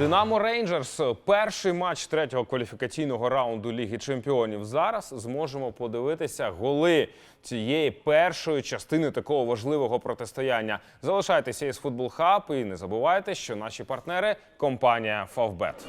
Динамо Рейнджерс. Перший матч третього кваліфікаційного раунду Ліги Чемпіонів. Зараз зможемо подивитися голи цієї першої частини такого важливого протистояння. Залишайтеся із футбол хаб і не забувайте, що наші партнери компанія Фавбет.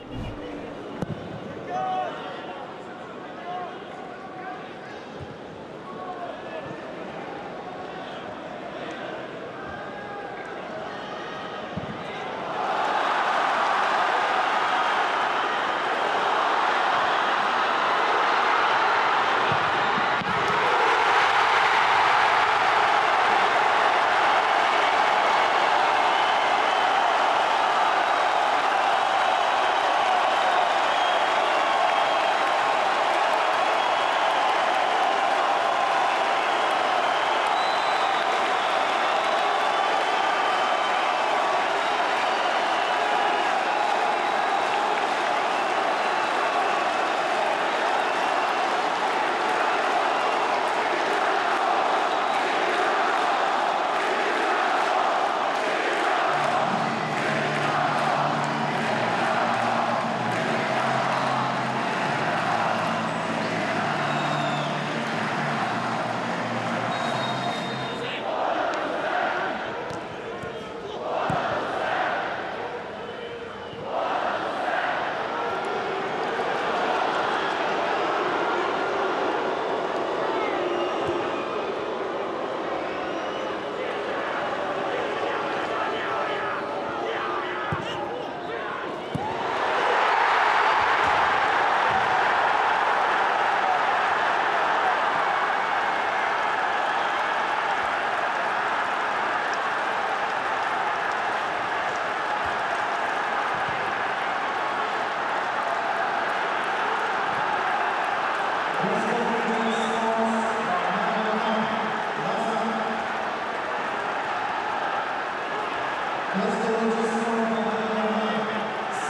Let's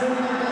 go,